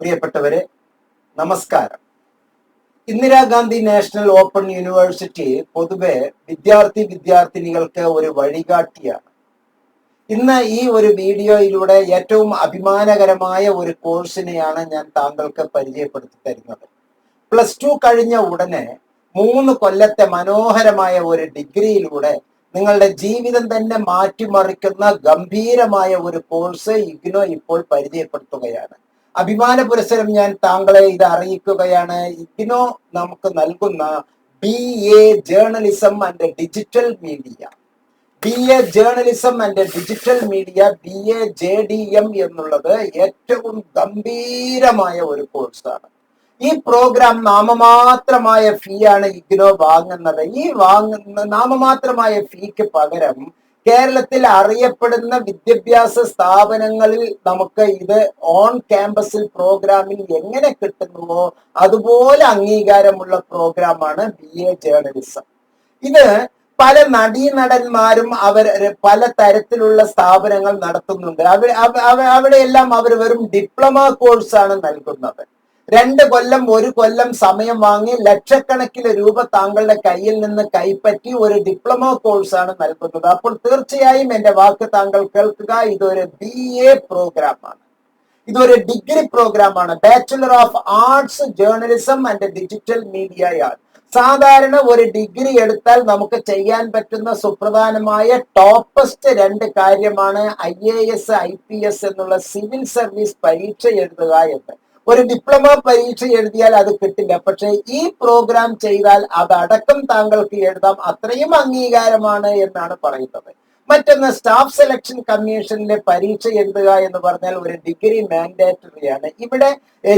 പ്രിയപ്പെട്ടവരെ നമസ്കാരം. Indira Gandhi national open university പൊതുവെ വിദ്യാർത്ഥി വിദ്യാർത്ഥിനികൾക്ക് ഒരു വഴികാട്ടിയാണ്. ഇന്ന് ഈ ഒരു വീഡിയോയിലൂടെ ഏറ്റവും അഭിമാനകരമായ ഒരു കോഴ്സിനെയാണ് ഞാൻ താങ്കൾക്ക് പരിചയപ്പെടുത്തി തരുന്നത്. പ്ലസ് ടു കഴിഞ്ഞ ഉടനെ മൂന്ന് കൊല്ലത്തെ മനോഹരമായ ഒരു ഡിഗ്രിയിലൂടെ നിങ്ങളുടെ ജീവിതം തന്നെ മാറ്റിമറിക്കുന്ന ഗംഭീരമായ ഒരു കോഴ്സ് ഇഗ്നോ ഇപ്പോൾ പരിചയപ്പെടുത്തുകയാണ്. അഭിമാന പുരസ്സരം ഞാൻ താങ്കളെ ഇത് അറിയിക്കുകയാണ്. ഇതിനോ നമുക്ക് നൽകുന്ന B A journalism and digital media B A journalism and digital media B A J D M എന്നുള്ളത് ഏറ്റവും ഗംഭീരമായ ഒരു കോഴ്സാണ് ഈ പ്രോഗ്രാം നാമമാത്രമായ ഫീ ആണ് ഇഗ്നോ വാങ്ങുന്നത്. ഈ വാങ്ങുന്ന നാമമാത്രമായ ഫീക്ക് പകരം കേരളത്തിൽ അറിയപ്പെടുന്ന വിദ്യാഭ്യാസ സ്ഥാപനങ്ങളിൽ നമുക്ക് ഇത് ഓൺ ക്യാമ്പസിൽ പ്രോഗ്രാമിൽ എങ്ങനെ കിട്ടുന്നുവോ അതുപോലെ അംഗീകാരമുള്ള പ്രോഗ്രാമാണ് ബി എ ജേർണലിസം ഇത് പല നടീനടന്മാരും അവർ പല തരത്തിലുള്ള സ്ഥാപനങ്ങൾ നടത്തുന്നുണ്ട്. അവർ അവ- അവിടെയെല്ലാം അവർ വെറും ഡിപ്ലോമ കോഴ്സാണ് നൽകുന്നത്. രണ്ട് കൊല്ലം ഒരു കൊല്ലം സമയം വാങ്ങി ലക്ഷക്കണക്കിന് രൂപ താങ്കളുടെ കയ്യിൽ നിന്ന് കൈപ്പറ്റി ഒരു ഡിപ്ലോമ കോഴ്സാണ് നൽകുന്നത്. അപ്പോൾ തീർച്ചയായും എന്റെ വാക്ക് താങ്കൾ കേൾക്കുക. ഇതൊരു ബി എ പ്രോഗ്രാമാണ് ഇതൊരു ഡിഗ്രി പ്രോഗ്രാമാണ് bachelor of arts journalism and digital media art സാധാരണ ഒരു ഡിഗ്രി എടുത്താൽ നമുക്ക് ചെയ്യാൻ പറ്റുന്ന സുപ്രധാനമായ ടോപ്പസ്റ്റ് രണ്ട് കാര്യമാണ് I A S I P S എന്നുള്ള സിവിൽ സർവീസ് പരീക്ഷ എഴുതുക എന്ന്. ഒരു ഡിപ്ലോമ പരീക്ഷ എഴുതിയാൽ അത് കിട്ടില്ല. പക്ഷെ ഈ പ്രോഗ്രാം ചെയ്താൽ അതടക്കം താങ്കൾക്ക് എഴുതാം. അത്രയും അംഗീകാരമാണ് എന്നാണ് പറയുന്നത്. മറ്റൊന്ന് സ്റ്റാഫ് സെലക്ഷൻ കമ്മീഷനിലെ പരീക്ഷ എഴുതുക എന്ന് പറഞ്ഞാൽ ഒരു ഡിഗ്രി മാൻഡേറ്ററി ആണ്. ഇവിടെ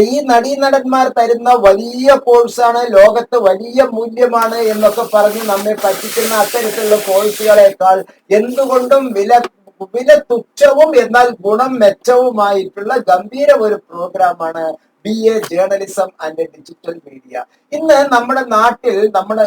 ഈ നടീനടന്മാർ തരുന്ന വലിയ കോഴ്സാണ് ലോകത്ത് വലിയ മൂല്യമാണ് എന്നൊക്കെ പറഞ്ഞ് നമ്മെ പറ്റിക്കുന്ന അത്തരത്തിലുള്ള കോഴ്സുകളെക്കാൾ എന്തുകൊണ്ടും വില വില തുച്ഛവും എന്നാൽ ഗുണം മെച്ചവുമായിട്ടുള്ള ഗംഭീര ഒരു പ്രോഗ്രാമാണ് B A journalism and digital media ഇന്ന് നമ്മുടെ നാട്ടിൽ നമ്മുടെ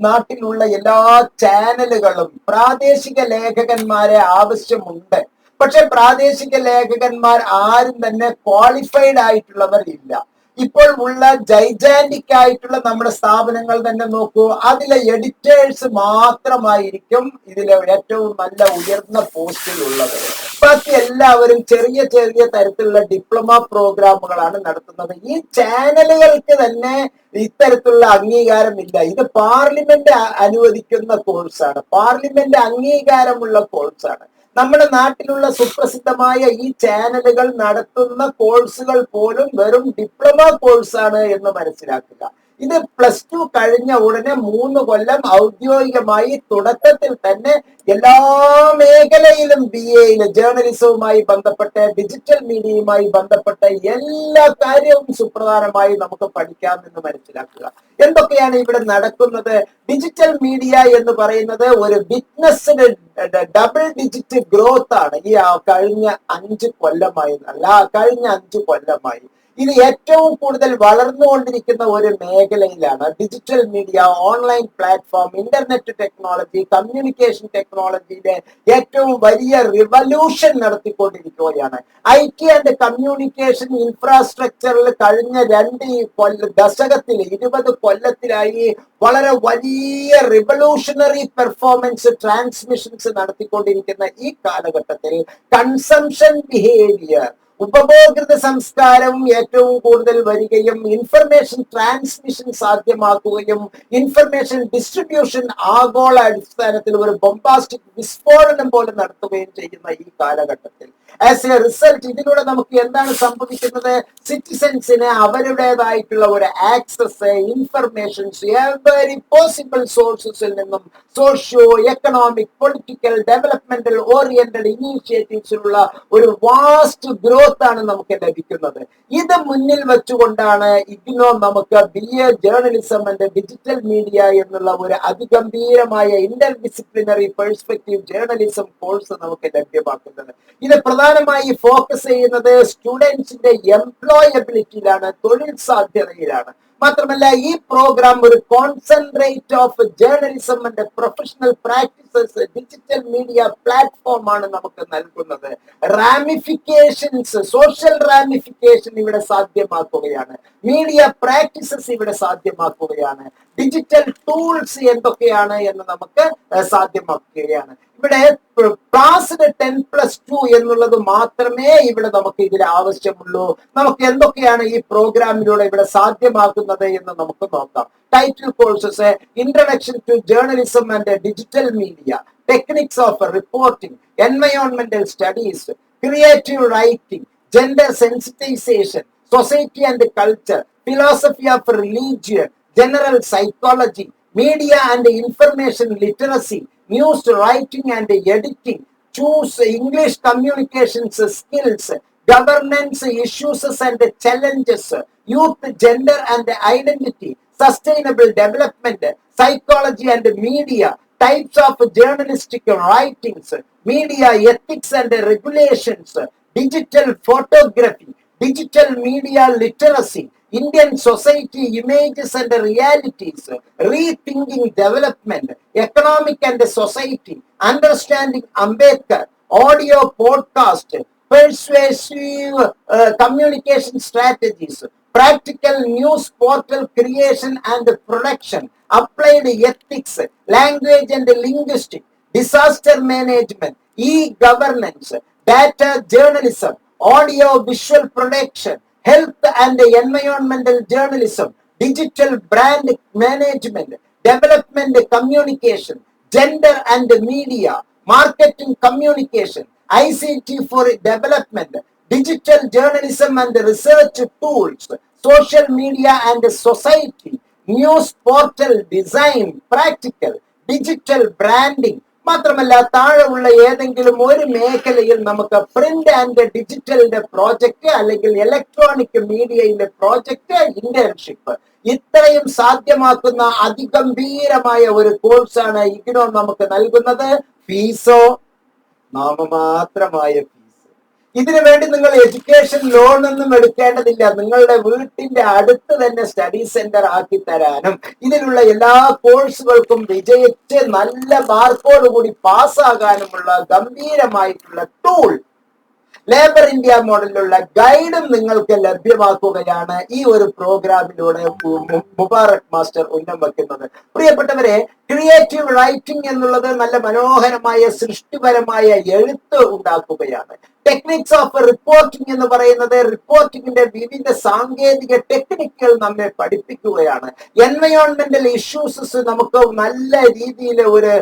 നാട്ടിലുള്ള എല്ലാ ചാനലുകളും പ്രാദേശിക ലേഖകന്മാരെ ആവശ്യമുണ്ട്. പക്ഷെ പ്രാദേശിക ലേഖകന്മാർ ആരും തന്നെ ക്വാളിഫൈഡ് ആയിട്ടുള്ളവർ ഇല്ല ഇപ്പോൾ ഉള്ള ജൈജാന്റിക് ആയിട്ടുള്ള നമ്മുടെ സ്ഥാപനങ്ങൾ തന്നെ നോക്കൂ. അതിലെ എഡിറ്റേഴ്സ് മാത്രമായിരിക്കും ഇതിലെ ഏറ്റവും നല്ല ഉയർന്ന പോസ്റ്റിലുള്ളത് ബാക്കി എല്ലാവരും ചെറിയ ചെറിയ തരത്തിലുള്ള ഡിപ്ലോമ പ്രോഗ്രാമുകളാണ് നടത്തുന്നത്. ഈ ചാനലുകൾക്ക് തന്നെ ഇത്തരത്തിലുള്ള അംഗീകാരം ഇല്ല ഇത് പാർലമെന്റ് അനുവദിക്കുന്ന കോഴ്സാണ് പാർലമെന്റ് അംഗീകാരമുള്ള കോഴ്സാണ് നമ്മുടെ നാട്ടിലുള്ള സുപ്രസിദ്ധമായ ഈ ചാനലുകൾ നടത്തുന്ന കോഴ്സുകൾ പോലും വെറും ഡിപ്ലോമ കോഴ്സാണ് എന്ന് മനസ്സിലാക്കുക. ഇത് പ്ലസ് ടു കഴിഞ്ഞ ഉടനെ മൂന്ന് കൊല്ലം ഔദ്യോഗികമായി തുടക്കത്തിൽ തന്നെ എല്ലാ മേഖലയിലും ബി എയിൽ ജേർണലിസവുമായി ബന്ധപ്പെട്ട് ഡിജിറ്റൽ മീഡിയയുമായി ബന്ധപ്പെട്ട എല്ലാ കാര്യവും സുപ്രധാനമായി നമുക്ക് പഠിക്കാം എന്ന് മനസ്സിലാക്കുക. എന്തൊക്കെയാണ് ഇവിടെ നടക്കുന്നത്? ഡിജിറ്റൽ മീഡിയ എന്ന് പറയുന്നത് ഒരു ബിസിനസ്സിന് ഡബിൾ ഡിജിറ്റ് ഗ്രോത്ത് ആണ്. ഈ കഴിഞ്ഞ അഞ്ച് കൊല്ലമായി അല്ല കഴിഞ്ഞ അഞ്ച് കൊല്ലമായി. ഇത് ഏറ്റവും കൂടുതൽ വളർന്നുകൊണ്ടിരിക്കുന്ന ഒരു മേഖലയിലാണ് digital media online platform internet technology communication ടെക്നോളജിയിലെ ഏറ്റവും വലിയ റിവല്യൂഷൻ നടത്തിക്കൊണ്ടിരിക്കുകയാണ്. ഐ ടി ആൻഡ് കമ്മ്യൂണിക്കേഷൻ ഇൻഫ്രാസ്ട്രക്ചറിൽ കഴിഞ്ഞ രണ്ട് കൊല്ല ദശകത്തിൽ ഇരുപത് കൊല്ലത്തിലായി വളരെ വലിയ റിവല്യൂഷണറി പെർഫോമൻസ് ട്രാൻസ്മിഷൻസ് നടത്തിക്കൊണ്ടിരിക്കുന്ന ഈ കാലഘട്ടത്തിൽ കൺസംഷൻ ബിഹേവിയർ ഉപഭോക്തൃ സംസ്കാരം ഏറ്റവും കൂടുതൽ വരികയും ഇൻഫർമേഷൻ ട്രാൻസ്മിഷൻ സാധ്യമാക്കുകയും ഇൻഫർമേഷൻ ഡിസ്ട്രിബ്യൂഷൻ ആഗോള അടിസ്ഥാനത്തിൽ ഒരു ബൊംബാസ്റ്റിക് വിസ്ഫോടനം പോലെ നടത്തുകയും ചെയ്യുന്ന ഈ കാലഘട്ടത്തിൽ. ആസ് എ റിസൾട്ട് ഇതിലൂടെ നമുക്ക് എന്താണ് സംഭവിക്കുന്നത്? സിറ്റിസൻസിന് അവരുടേതായിട്ടുള്ള ഒരു ആക്സസ് ഇൻഫർമേഷൻസ് എവരി പോസിബിൾ സോഴ്സസിൽ നിന്നും socio economic political developmental oriented ഇനീഷ്യേറ്റീവ്സിലുള്ള ഒരു വാസ്റ്റ് ഗ്രോത്ത് ആണ് നമുക്ക് ലഭിക്കുന്നത്. ഇത് മുന്നിൽ വെച്ചുകൊണ്ടാണ് ഇഗ്നോ നമുക്ക് B A journalism and digital media എന്നുള്ള ഒരു അതിഗംഭീരമായ interdisciplinary perspective journalism course നമുക്ക് ലഭ്യമാക്കുന്നത്. ഇത് പ്രധാനമായി ഫോക്കസ് ചെയ്യുന്നത് സ്റ്റുഡൻസിന്റെ എംപ്ലോയബിലിറ്റിയിലാണ് തൊഴിൽ സാധ്യതയിലാണ്. മാത്രമല്ല ഈ പ്രോഗ്രാം ഒരു concentrate of journalism and professional practices digital media platform ആണ് നമുക്ക് നൽകുന്നത്. റാമിഫിക്കേഷൻസ് സോഷ്യൽ റാമിഫിക്കേഷൻ ഇവിടെ സാധ്യമാക്കുകയാണ്. മീഡിയ പ്രാക്ടീസസ് ഇവിടെ സാധ്യമാക്കുകയാണ്. ഡിജിറ്റൽ ടൂൾസ് എന്തൊക്കെയാണ് എന്ന് നമുക്ക് സാധ്യമാക്കുകയാണ്. ഇവിടെ ക്ലാസ്സിന് ടെൻ പ്ലസ് ടു എന്നുള്ളത് മാത്രമേ ഇവിടെ നമുക്ക് ഇതിൽ ആവശ്യമുള്ളൂ. നമുക്ക് എന്തൊക്കെയാണ് ഈ പ്രോഗ്രാമിലൂടെ ഇവിടെ സാധ്യമാക്കുന്നത് എന്ന് നമുക്ക് നോക്കാം. Title courses introduction to journalism and digital media techniques of reporting എൻവയോൺമെന്റൽ studies creative writing gender sensitization society and culture philosophy of religion general psychology media and information literacy News writing and editing, choose English communications skills, governance issues and challenges, youth, gender and identity, sustainable development, psychology and media, types of journalistic writings, media ethics and regulations, digital photography, digital media literacy, Indian society images and realities, rethinking development, economic and society, understanding Ambedkar, audio podcast, persuasive uh, communication strategies, practical news portal creation and production, applied ethics, language and linguistic, disaster management, e-governance, data journalism, audio visual production, health and environmental journalism, digital brand management, development communication, gender and media, marketing communication, ICT for development, digital journalism and research tools, social media and society, news portal design, practical, digital branding, മാത്രമല്ല താഴെ ഉള്ള ഏതെങ്കിലും ഒരു മേഖലയിൽ നമുക്ക് print and ഡിജിറ്റലിന്റെ project അല്ലെങ്കിൽ electronic മീഡിയയിലെ പ്രോജക്റ്റ് ഇന്റേൺഷിപ്പ് ഇത്രയും സാധ്യമാക്കുന്ന അതിഗംഭീരമായ ഒരു കോഴ്സാണ് ഇഗ്നോ നമുക്ക് നൽകുന്നത്. ഫീസോ നാമമാത്രമായ ഇതിനു വേണ്ടി നിങ്ങൾ എഡ്യൂക്കേഷൻ ലോൺ ഒന്നും എടുക്കേണ്ടതില്ല. നിങ്ങളുടെ വീട്ടിന്റെ അടുത്ത് തന്നെ സ്റ്റഡി സെന്റർ ആക്കി തരാനും ഇതിലുള്ള എല്ലാ കോഴ്സുകൾക്കും വിജയിച്ച് നല്ല മാർക്കോട് കൂടി പാസ്സാകാനുമുള്ള ഗംഭീരമായിട്ടുള്ള ടൂൾ ലേബർ ഇന്ത്യ മോഡലിലുള്ള ഗൈഡും നിങ്ങൾക്ക് ലഭ്യമാക്കുകയാണ് ഈ ഒരു പ്രോഗ്രാമിലൂടെ മുബാറക് മാസ്റ്റർ ഉന്നം വയ്ക്കുന്നത് പ്രിയപ്പെട്ടവരെ ക്രിയേറ്റീവ് റൈറ്റിംഗ് എന്നുള്ളത് നല്ല മനോഹരമായ സൃഷ്ടിപരമായ എഴുത്ത് ഉണ്ടാക്കുകയാണ്. ടെക്നിക്സ് ഓഫ് റിപ്പോർട്ടിംഗ് എന്ന് പറയുന്നത് റിപ്പോർട്ടിംഗിന്റെ വിവിധ സാങ്കേതിക ടെക്നിക്കുകൾ നമ്മെ പഠിപ്പിക്കുകയാണ്. എൻവയോൺമെന്റൽ ഇഷ്യൂസസ് നമുക്ക് നല്ല രീതിയിൽ ഒരു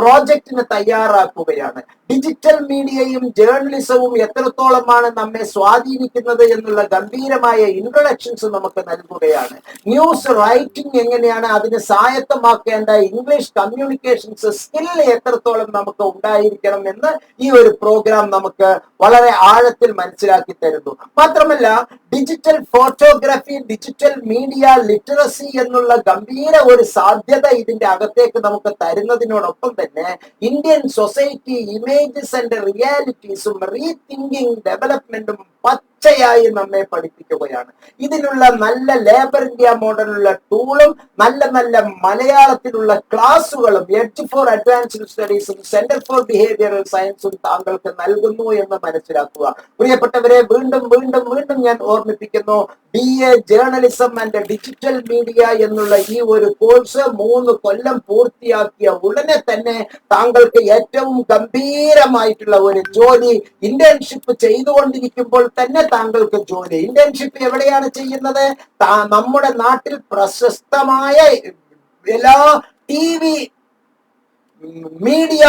പ്രോജക്റ്റിന് തയ്യാറാക്കുകയാണ്. ഡിജിറ്റൽ മീഡിയയും ജേർണലിസവും എത്രത്തോളമാണ് നമ്മെ സ്വാധീനിക്കുന്നത് എന്നുള്ള ഗംഭീരമായ ഇൻട്രൊഡക്ഷൻസ് നമുക്ക് നൽകുകയാണ്. ന്യൂസ് റൈറ്റിംഗ് എങ്ങനെയാണ് അതിന് സ്വായത്തമാക്കേണ്ട ഇംഗ്ലീഷ് കമ്മ്യൂണിക്കേഷൻസ് സ്കിൽ എത്രത്തോളം നമുക്ക് ഉണ്ടായിരിക്കണം എന്ന് ഈ ഒരു പ്രോഗ്രാം നമുക്ക് വളരെ ആഴത്തിൽ മനസ്സിലാക്കി തരുന്നു. മാത്രമല്ല digital photography digital media literacy എന്നുള്ള ഗംഭീര ഒരു സാധ്യത ഇതിന്റെ അകത്തേക്ക് നമുക്ക് തരുന്നതിനോടൊപ്പം തന്നെ ഇന്ത്യൻ സൊസൈറ്റി ഇമേജസ് ആൻഡ് റിയാലിറ്റീസും റീതിങ്കിങ് ഡെവലപ്മെന്റും പച്ചയായി നമ്മെ പഠിപ്പിക്കുകയാണ്. ഇതിനുള്ള നല്ല ലേബർ ഇന്ത്യ മോഡലുള്ള ടൂളും നല്ല നല്ല മലയാളത്തിലുള്ള ക്ലാസ്സുകളും എഡ്ജ് ഫോർ അഡ്വാൻസ്ഡ് സ്റ്റഡീസും സെന്റർ ഫോർ ബിഹേവിയറൽ സയൻസും താങ്കൾക്ക് നൽകുന്നു എന്ന് മനസ്സിലാക്കുക. പ്രിയപ്പെട്ടവരെ വീണ്ടും വീണ്ടും വീണ്ടും ഞാൻ ഓർമ്മിപ്പിക്കുന്നു B A journalism and digital media എന്നുള്ള ഈ ഒരു കോഴ്സ് മൂന്ന് കൊല്ലം പൂർത്തിയാക്കിയ ഉടനെ തന്നെ താങ്കൾക്ക് ഏറ്റവും ഗംഭീരമായിട്ടുള്ള ഒരു ജോലി ഇന്റേൺഷിപ്പ് ചെയ്തുകൊണ്ടിരിക്കുമ്പോൾ തന്നെ താങ്കൾക്ക് ജോലി ഇന്റേൺഷിപ്പ് എവിടെയാണ് ചെയ്യുന്നത്? നമ്മുടെ നാട്ടിൽ പ്രശസ്തമായ എല്ലാ ടി വി മീഡിയ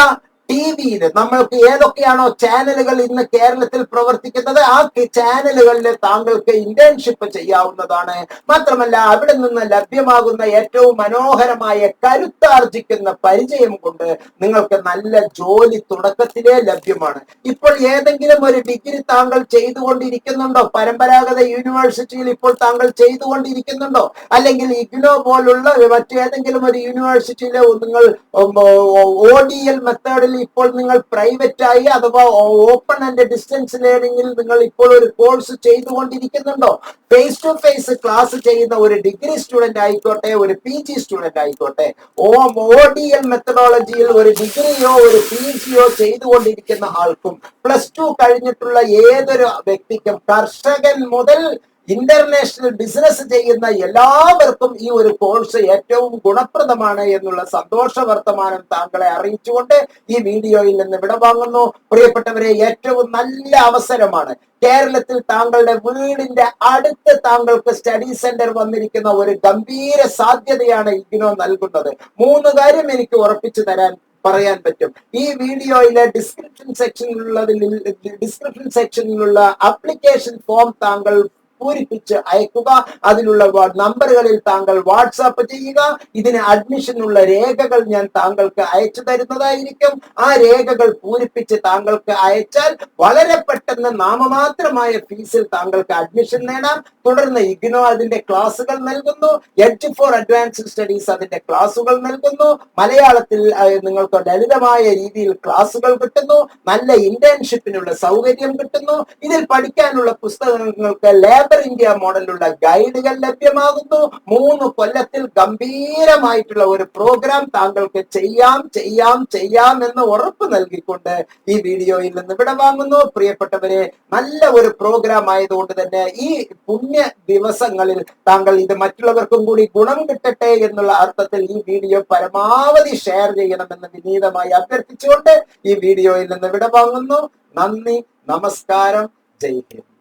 ടി വിയിൽ നമ്മൾക്ക് ഏതൊക്കെയാണോ ചാനലുകൾ ഇന്ന് കേരളത്തിൽ പ്രവർത്തിക്കുന്നത് ആ ചാനലുകളിൽ താങ്കൾക്ക് ഇന്റേൺഷിപ്പ് ചെയ്യാവുന്നതാണ് മാത്രമല്ല അവിടെ നിന്ന് ലഭ്യമാകുന്ന ഏറ്റവും മനോഹരമായ കരുത്താർജിക്കുന്ന പരിചയം കൊണ്ട് നിങ്ങൾക്ക് നല്ല ജോലി തുടക്കത്തിലേ ലഭ്യമാണ് ഇപ്പോൾ ഏതെങ്കിലും ഒരു ഡിഗ്രി താങ്കൾ ചെയ്തുകൊണ്ടിരിക്കുന്നുണ്ടോ പരമ്പരാഗത യൂണിവേഴ്സിറ്റിയിൽ ഇപ്പോൾ താങ്കൾ ചെയ്തുകൊണ്ടിരിക്കുന്നുണ്ടോ അല്ലെങ്കിൽ ഇഗ്നോ പോലുള്ള മറ്റേതെങ്കിലും ഒരു യൂണിവേഴ്സിറ്റിയിലെ നിങ്ങൾ ഓ ഡി എൽ മെത്തേഡിൽ ഇപ്പോൾ നിങ്ങൾ പ്രൈവറ്റ് ആയി അഥവാ ഓപ്പൺ ആൻഡ് ഡിസ്റ്റൻസ് ലേണിംഗിൽ നിങ്ങൾ ഇപ്പോൾ ഒരു കോഴ്സ് ചെയ്തുകൊണ്ടിരിക്കുന്നുണ്ടോ? ഫേസ് ടു ഫേസ് ക്ലാസ് ചെയ്യുന്ന ഒരു ഡിഗ്രി സ്റ്റുഡന്റ് ആയിക്കോട്ടെ ഒരു പി ജി സ്റ്റുഡന്റ് ആയിക്കോട്ടെ ഓ ഒ ഡി എൽ മെത്തഡോളജിയിൽ ഒരു ഡിഗ്രിയോ ഒരു പി ജിയോ ചെയ്തുകൊണ്ടിരിക്കുന്ന ആൾക്കും പ്ലസ് ടു കഴിഞ്ഞിട്ടുള്ള ഏതൊരു വ്യക്തിക്കും കർഷകൻ മുതൽ ഇന്റർനാഷണൽ ബിസിനസ് ചെയ്യുന്ന എല്ലാവർക്കും ഈ ഒരു കോഴ്സ് ഏറ്റവും ഗുണപ്രദമാണ് എന്നുള്ള സന്തോഷ വർത്തമാനം താങ്കളെ അറിയിച്ചുകൊണ്ട് ഈ വീഡിയോയിൽ നിന്ന് വിടവാങ്ങുന്നു. പ്രിയപ്പെട്ടവരെ ഏറ്റവും നല്ല അവസരമാണ് കേരളത്തിൽ താങ്കളുടെ വീടിന്റെ അടുത്ത് താങ്കൾക്ക് സ്റ്റഡി സെന്റർ വന്നിരിക്കുന്ന ഒരു ഗംഭീര സാധ്യതയാണ് ഇഗ്നോ നൽകുന്നത്. മൂന്ന് കാര്യം എനിക്ക് ഉറപ്പിച്ചു തരാൻ പറയാൻ പറ്റും. ഈ വീഡിയോയിലെ ഡിസ്ക്രിപ്ഷൻ സെക്ഷനിലുള്ളതിൽ ഡിസ്ക്രിപ്ഷൻ സെക്ഷനിലുള്ള അപ്ലിക്കേഷൻ ഫോം താങ്കൾ പൂരിപ്പിച്ച് അയക്കുക. അതിലുള്ള നമ്പറുകളിൽ താങ്കൾ വാട്സാപ്പ് ചെയ്യുക. ഇതിന് അഡ്മിഷനുള്ള രേഖകൾ ഞാൻ താങ്കൾക്ക് അയച്ചു തരുന്നതായിരിക്കും. ആ രേഖകൾ പൂരിപ്പിച്ച് താങ്കൾക്ക് അയച്ചാൽ വളരെ പെട്ടെന്ന് നാമമാത്രമായ ഫീസിൽ താങ്കൾക്ക് അഡ്മിഷൻ നേടാം. തുടർന്ന് ഇഗ്നോ അതിന്റെ ക്ലാസുകൾ നൽകുന്നു. എഡ്ജ് ഫോർ അഡ്വാൻസ്ഡ് സ്റ്റഡീസ് അതിന്റെ ക്ലാസുകൾ നൽകുന്നു. മലയാളത്തിൽ നിങ്ങൾക്ക് ലളിതമായ രീതിയിൽ ക്ലാസുകൾ കിട്ടുന്നു. നല്ല ഇന്റേൺഷിപ്പിനുള്ള സൗകര്യം കിട്ടുന്നു. ഇതിൽ പഠിക്കാനുള്ള പുസ്തകങ്ങൾക്ക് ലേബർ ഇന്ത്യ മോഡലിലുള്ള ഗൈഡുകൾ ലഭ്യമാകുന്നു. മൂന്ന് കൊല്ലത്തിൽ ഗംഭീരമായിട്ടുള്ള ഒരു പ്രോഗ്രാം താങ്കൾക്ക് ചെയ്യാം ചെയ്യാം ചെയ്യാം എന്ന് ഉറപ്പ് നൽകിക്കൊണ്ട് ഈ വീഡിയോയിൽ നിന്ന് ഇവിടെ വാങ്ങുന്നു. പ്രിയപ്പെട്ടവരെ നല്ല ഒരു പ്രോഗ്രാം ആയതുകൊണ്ട് തന്നെ ഈ പുണ്യ ദിവസങ്ങളിൽ താങ്കൾ ഇത് മറ്റുള്ളവർക്കും കൂടി ഗുണം കിട്ടട്ടെ എന്നുള്ള അർത്ഥത്തിൽ ഈ വീഡിയോ പരമാവധി ഷെയർ ചെയ്യണമെന്ന് വിനീതമായി അഭ്യർത്ഥിച്ചുകൊണ്ട് ഈ വീഡിയോയിൽ നിന്ന് ഇവിടെ വാങ്ങുന്നു. നന്ദി നമസ്കാരം. ജയ് ഹിന്ദ്.